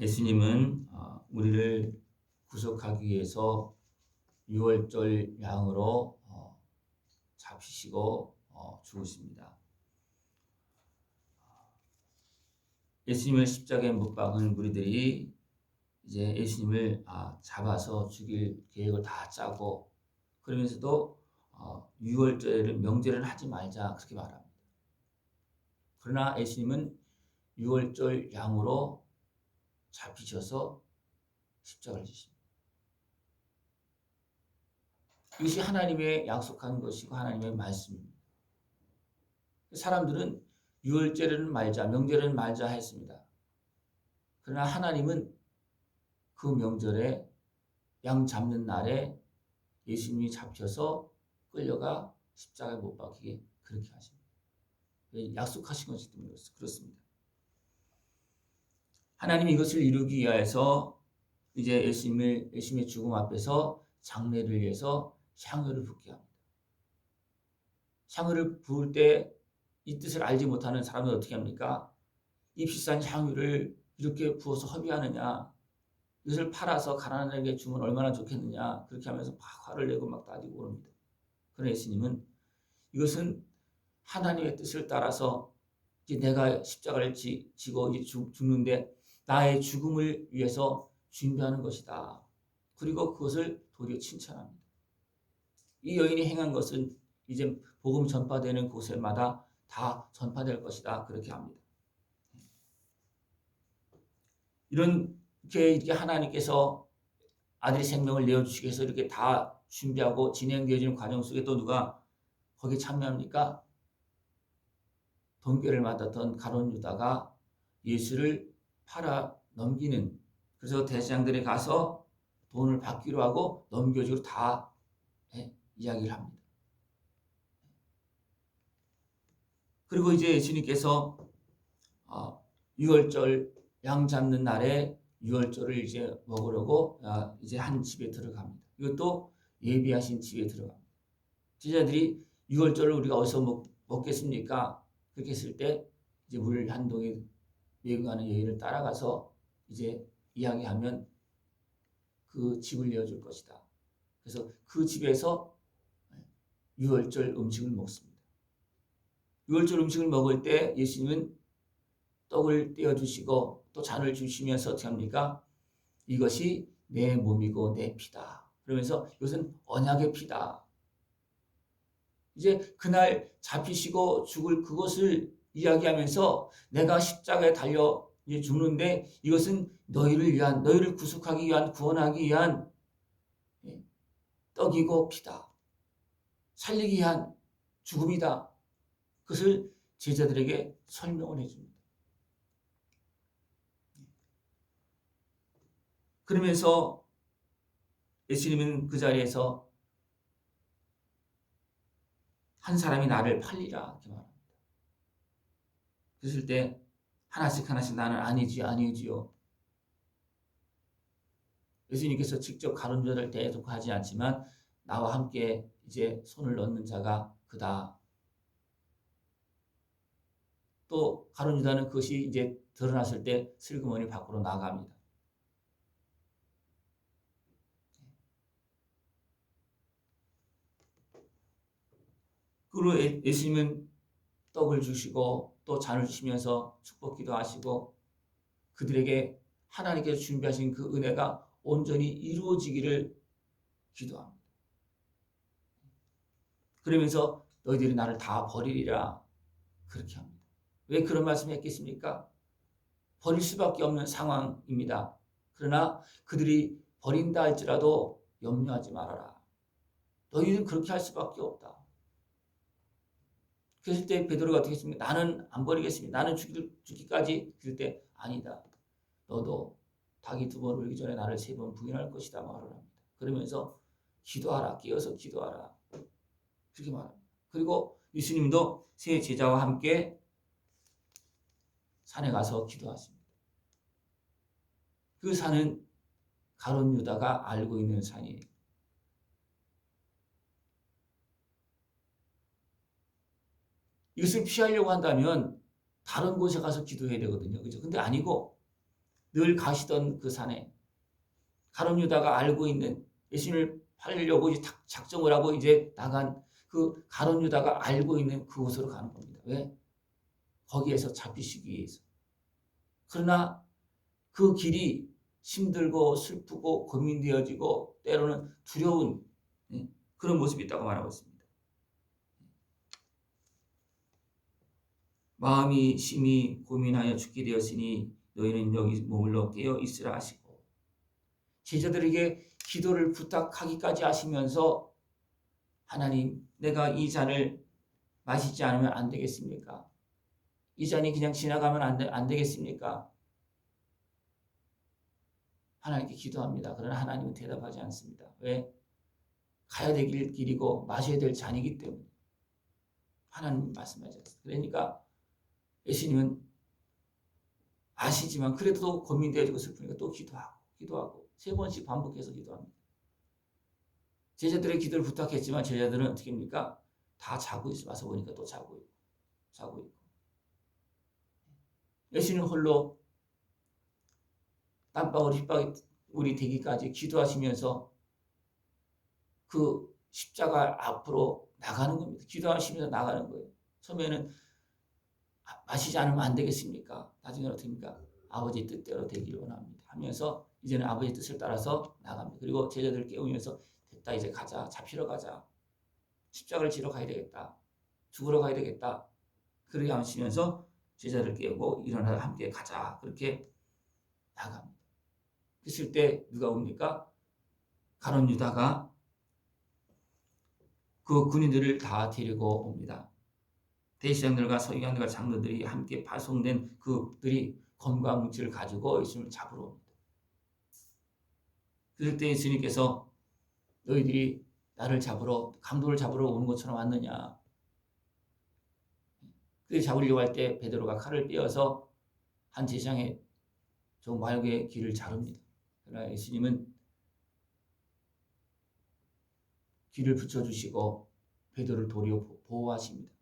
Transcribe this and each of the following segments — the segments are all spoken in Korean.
예수님은 어, 우리를 구속하기 위해서 유월절 양으로 어, 잡히시고 어, 죽으십니다. 예수님을 십자가에 못 박은 무리들이 이제 예수님을 아, 잡아서 죽일 계획을 다 짜고 그러면서도 어, 유월절을 명절은 하지 말자 그렇게 말합니다. 그러나 예수님은 유월절 양으로 잡히셔서 십자가를 지십니다. 이것이 하나님의 약속한 것이고 하나님의 말씀입니다. 사람들은 유월절은 말자, 명절은 말자 했습니다. 그러나 하나님은 그 명절에 양 잡는 날에 예수님이 잡혀서 끌려가 십자가에 못 박히게 그렇게 하십니다. 약속하신 것이기 때문에 그렇습니다. 하나님이 이것을 이루기 위하여서 이제 예수님을 예수님의 죽음 앞에서 장례를 위해서 향유를 붓게 합니다. 향유를 부을 때 이 뜻을 알지 못하는 사람은 어떻게 합니까? 이 비싼 향유를 이렇게 부어서 허비하느냐? 이것을 팔아서 가난하게 주면 얼마나 좋겠느냐? 그렇게 하면서 막 화를 내고 막 따지고 그럽니다. 그러나 예수님은 이것은 하나님의 뜻을 따라서 이제 내가 십자가를 지, 고 죽는데 나의 죽음을 위해서 준비하는 것이다. 그리고 그것을 도리어 칭찬합니다. 이 여인이 행한 것은 이제 복음 전파되는 곳에마다 다 전파될 것이다. 그렇게 합니다. 이렇게, 하나님께서 아들의 생명을 내어주시기 위해서 이렇게 다 준비하고 진행되어지는 과정 속에 또 누가 거기에 참여합니까? 동결을 맡았던 가론 유다가 예수를 팔아 넘기는 그래서 대장들에 가서 돈을 받기로 하고 넘겨주고 다 예, 이야기를 합니다. 그리고 이제 예수님께서 어, 6월절 양 잡는 날에 6월절을 이제 먹으려고 아, 이제 한 집에 들어갑니다. 이것도 예비하신 집에 들어갑니다. 제자들이 6월절을 우리가 어디서 먹, 먹겠습니까? 그렇게 했을 때 이제 물 한 동이 외국하는 여인을 따라가서 이제 이야기하면 그 집을 내어줄 것이다. 그래서 그 집에서 6월절 음식을 먹습니다. 6월절 음식을 먹을 때 예수님은 떡을 떼어 주시고 또 잔을 주시면서 어떻게 합니까? 이것이 내 몸이고 내 피다. 그러면서 이것은 언약의 피다. 이제 그날 잡히시고 죽을 그것을 이야기하면서 내가 십자가에 달려 죽는데 이것은 너희를 위한 너희를 구속하기 위한 구원하기 위한 예, 떡이고 피다. 살리기 위한 죽음이다. 그것을 제자들에게 설명을 해줍니다. 그러면서 예수님은 그 자리에서 한 사람이 나를 팔리라 이렇게 말합니다. 그랬을 때 하나씩 하나씩 나는 아니지 아니지요. 예수님께서 직접 가론자를 대속하지 않지만 나와 함께 이제 손을 넣는 자가 그다. 또 가론유다는 그것이 이제 드러났을 때 슬그머니 밖으로 나갑니다. 그리고 예, 예수님은 떡을 주시고 또 잔을 주시면서 축복 기도하시고 그들에게 하나님께서 준비하신 그 은혜가 온전히 이루어지기를 기도합니다. 그러면서 너희들이 나를 다 버리리라 그렇게 합니다. 왜 그런 말씀을 했겠습니까? 버릴 수밖에 없는 상황입니다. 그러나 그들이 버린다 할지라도 염려하지 말아라. 너희는 그렇게 할 수밖에 없다. 그랬을 때 베드로가 어떻게 했습니까? 나는 안 버리겠습니다. 나는 죽기, 죽기까지 그럴 때 아니다. 너도 닭이 두 번 울기 전에 나를 세 번 부인할 것이다 말을 합니다. 그러면서 기도하라. 깨어서 기도하라. 그렇게 말합니다. 그리고 예수님도 세 제자와 함께 산에 가서 기도하십니다. 그 산은 가론 유다가 알고 있는 산이에요. 이것을 피하려고 한다면 다른 곳에 가서 기도해야 되거든요. 그죠? 근데 아니고 늘 가시던 그 산에 가론 유다가 알고 있는 예수님을 팔려고 이제 작- 작정을 하고 이제 나간 그 가론 유다가 알고 있는 그곳으로 가는 겁니다. 왜? 거기에서 잡히시기 위해서. 그러나 그 길이 힘들고 슬프고 고민되어지고 때로는 두려운 예, 그런 모습이 있다고 말하고 있습니다. 마음이 심히 고민하여 죽게 되었으니 너희는 여기 머물러 깨어 있으라 하시고 제자들에게 기도를 부탁하기까지 하시면서 하나님 내가 이 잔을 마시지 않으면 안 되겠습니까? 이 잔이 그냥 지나가면 안, 되, 안 되겠습니까? 하나님께 기도합니다. 그러나 하나님은 대답하지 않습니다. 왜? 가야 될 길이고 마셔야 될 잔이기 때문에 하나님 않습니다. 그러니까 예수님은 아시지만 그래도 고민되어지고 슬프니까 또 기도하고 기도하고 세 번씩 반복해서 기도합니다. 제자들의 기도를 부탁했지만 제자들은 어떻게 합니까? 다 자고 있어 와서 보니까 또 자고 있고 자고 있고 예수님 홀로 땀방울 휘방울이 되기까지 기도하시면서 그 십자가 앞으로 나가는 겁니다. 기도하시면서 나가는 거예요. 처음에는 아, 마시지 않으면 안 되겠습니까? 나중에는 어떻게입니까? 아버지 뜻대로 되기를 원합니다. 하면서 이제는 아버지 뜻을 따라서 나갑니다. 그리고 제자들을 깨우면서 됐다 이제 가자 잡히러 가자 십자가를 지러 가야 되겠다 죽으러 가야 되겠다 그렇게 하시면서 제자를 깨우고 일어나 함께 가자 그렇게 나갑니다. 그랬을 때 누가 옵니까? 가론 유다가 그 군인들을 다 데리고 옵니다. 대시장들과 서기관들과 장로들이 함께 파송된 그들이 검과 뭉치를 가지고 예수님을 잡으러 옵니다. 그럴 때 예수님께서 너희들이 나를 잡으러 강도를 잡으러 오는 것처럼 왔느냐? 그 잡으려고 할 때 베드로가 칼을 빼어서 한 제장의 저 마역의 길을 자릅니다. 그러나 예수님은 길을 붙여주시고 베드로를 도리어 보호하십니다.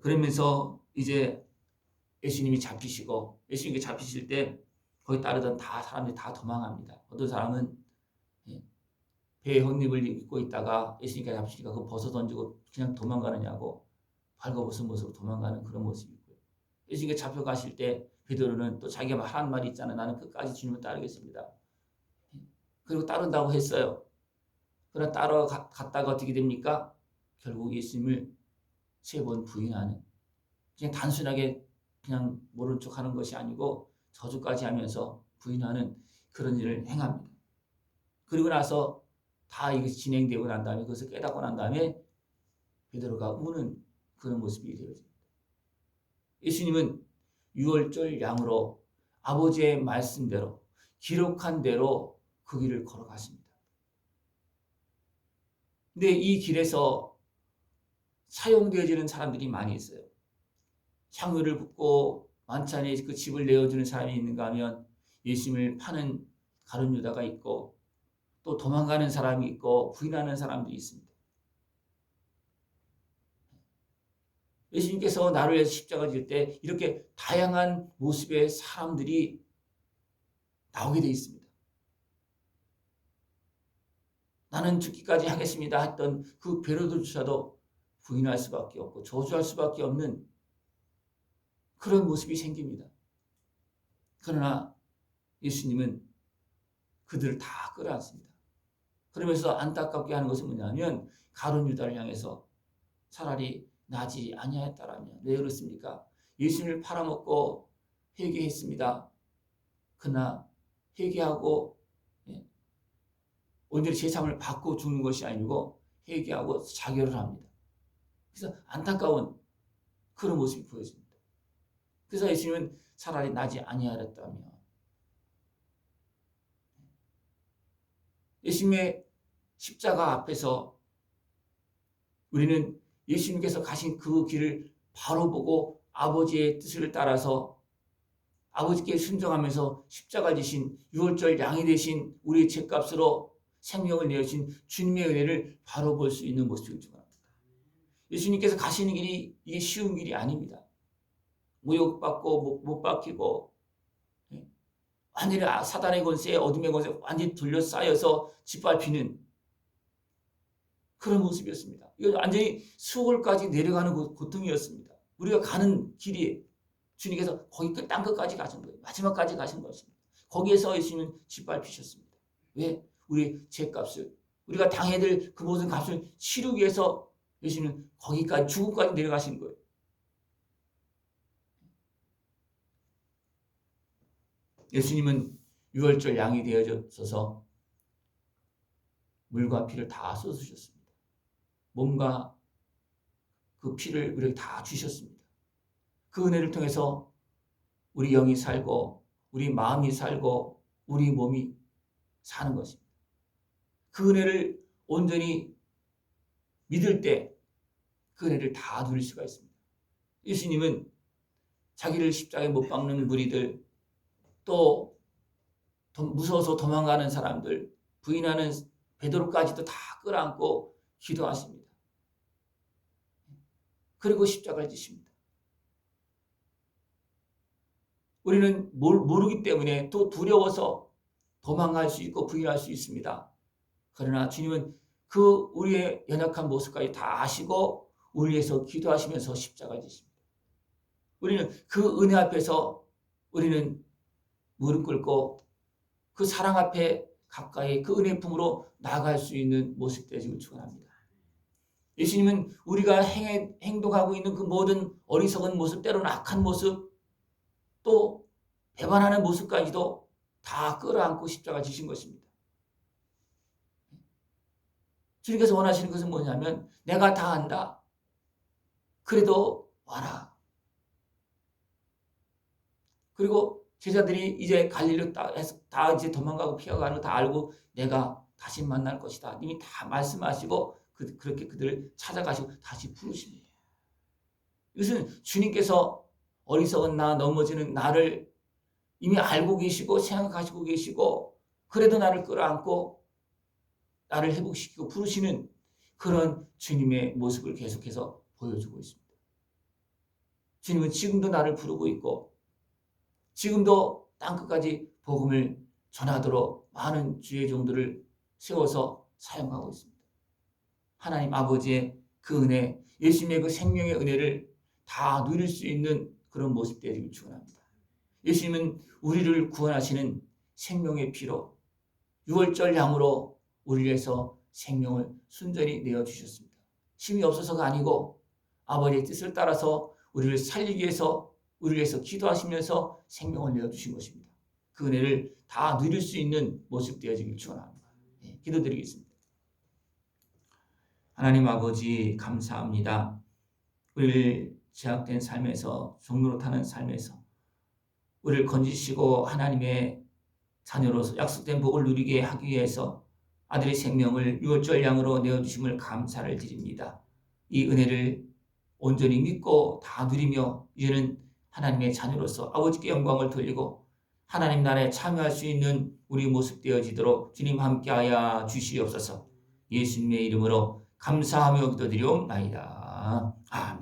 그러면서 이제 예수님이 잡히시고 예수님께 잡히실 때 거기 따르던 다 사람들이 다 도망합니다. 어떤 사람은 예, 배에 헛입을 입고 있다가 예수님께 잡히니까 그 벗어 던지고 그냥 도망가느냐고 발거벗은 모습으로 도망가는 그런 모습이 있고요. 예수님께 잡혀가실 때 베드로는 또 자기가 한 말이 있잖아요. 나는 끝까지 주님을 따르겠습니다. 예, 그리고 따른다고 했어요. 그러나 따라갔다가 어떻게 됩니까? 결국 예수님을 세 번 부인하는 그냥 단순하게 그냥 모른 척 하는 것이 아니고 저주까지 하면서 부인하는 그런 일을 행합니다. 그리고 나서 다 이것이 진행되고 난 다음에 그것을 깨닫고 난 다음에 베드로가 우는 그런 모습이 되어집니다. 예수님은 유월절 양으로 아버지의 말씀대로 기록한 대로 그 길을 걸어갔습니다. 근데 이 길에서 사용되어지는 사람들이 많이 있어요. 향유를 붓고 만찬에 그 집을 내어주는 사람이 있는가 하면 예수님을 파는 가룟 유다가 있고 또 도망가는 사람이 있고 부인하는 사람들이 있습니다. 예수님께서 나를 위해서 십자가 질 때 이렇게 다양한 모습의 사람들이 나오게 되어 있습니다. 나는 죽기까지 하겠습니다 했던 그 베로도조차도 부인할 수밖에 없고 저주할 수밖에 없는 그런 모습이 생깁니다. 그러나 예수님은 그들을 다 끌어안습니다. 그러면서 안타깝게 하는 것은 뭐냐면 가룟 유다를 향해서 차라리 나지 아니하였다라면 왜 그렇습니까? 예수님을 팔아먹고 회개했습니다. 그러나 회개하고 예, 오늘 제삼을 받고 죽는 것이 아니고 회개하고 자결을 합니다. 그래서 안타까운 그런 모습이 보여집니다. 그래서 예수님은 차라리 나지 아니하였다며 예수님의 십자가 앞에서 우리는 예수님께서 가신 그 길을 바로 보고 아버지의 뜻을 따라서 아버지께 순종하면서 십자가 지신 유월절 양이 되신 우리의 죄값으로 생명을 내어신 주님의 은혜를 바로 볼 수 있는 모습을 주합니다. 예수님께서 가시는 길이 이게 쉬운 길이 아닙니다. 모욕받고 못, 못 박히고 예? 완전히 아- 사단의 권세에 어둠의 권세에 완전히 둘러싸여서 짓밟히는 그런 모습이었습니다. 이거 완전히 수월까지 내려가는 고- 고통이었습니다. 우리가 가는 길이 주님께서 거기 끝 땅 끝까지 가신 거예요. 마지막까지 가신 것입니다. 거기에서 예수님은 짓밟히셨습니다. 왜? 우리 죄값을 우리가 당해야 될 그 모든 값을 치르기 위해서 예수님은 거기까지 죽음까지 내려가신 거예요. 예수님은 유월절 양이 되어져서 물과 피를 다 쏟으셨습니다. 몸과 그 피를 우리에게 다 주셨습니다. 그 은혜를 통해서 우리 영이 살고 우리 마음이 살고 우리 몸이 사는 것입니다. 그 은혜를 온전히 믿을 때 그 은혜를 다 누릴 수가 있습니다. 예수님은 자기를 십자가에 못 박는 무리들 또 도- 무서워서 도망가는 사람들 부인하는 베드로까지도 다 끌어안고 기도하십니다. 그리고 십자가를 지십니다. 우리는 뭘 모르기 때문에 또 두려워서 도망갈 수 있고 부인할 수 있습니다. 그러나 주님은 그 우리의 연약한 모습까지 다 아시고 우리 위해서 기도하시면서 십자가를 지십니다. 우리는 그 은혜 앞에서 우리는 무릎 꿇고 그 사랑 앞에 가까이 그 은혜 품으로 나아갈 수 있는 모습 되시길 축원합니다. 예수님은 우리가 행, 행동하고 있는 그 모든 어리석은 모습, 때로는 악한 모습, 또 배반하는 모습까지도 다 끌어안고 십자가 지신 것입니다. 주님께서 원하시는 것은 뭐냐면 내가 다 안다. 그래도 와라. 그리고 제자들이 이제 갈릴리 다, 다 이제 도망가고 피어가는 거 다 알고 내가 다시 만날 것이다. 이미 다 말씀하시고 그, 그렇게 그들을 찾아가시고 다시 부르십니다. 이것은 주님께서 어리석은 나 넘어지는 나를 이미 알고 계시고 생각하시고 계시고 그래도 나를 끌어안고 나를 회복시키고 부르시는 그런 주님의 모습을 계속해서 보여주고 있습니다. 주님은 지금도 나를 부르고 있고 지금도 땅끝까지 복음을 전하도록 많은 주의 종들을 세워서 사용하고 있습니다. 하나님 아버지의 그 은혜, 예수님의 그 생명의 은혜를 다 누릴 수 있는 그런 모습 되기를 축원합니다. 예수님은 우리를 구원하시는 생명의 피로 유월절 양으로 우리 위해서 생명을 순전히 내어 주셨습니다. 힘이 없어서가 아니고 아버지의 뜻을 따라서 우리를 살리기 위해서 우리를 위해서 기도하시면서 생명을 내어 주신 것입니다. 그 은혜를 다 누릴 수 있는 모습 되어지길 축원합니다. 예, 기도드리겠습니다. 하나님 아버지 감사합니다. 우리를 제약된 삶에서 종로로 타는 삶에서 우리를 건지시고 하나님의 자녀로서 약속된 복을 누리게 하기 위해서 아들의 생명을 유월절 양으로 내어주심을 감사를 드립니다. 이 은혜를 온전히 믿고 다 누리며 이제는 하나님의 자녀로서 아버지께 영광을 돌리고 하나님 나라에 참여할 수 있는 우리 모습 되어지도록 주님 함께하여 주시옵소서 예수님의 이름으로 감사하며 기도드리옵나이다. 아멘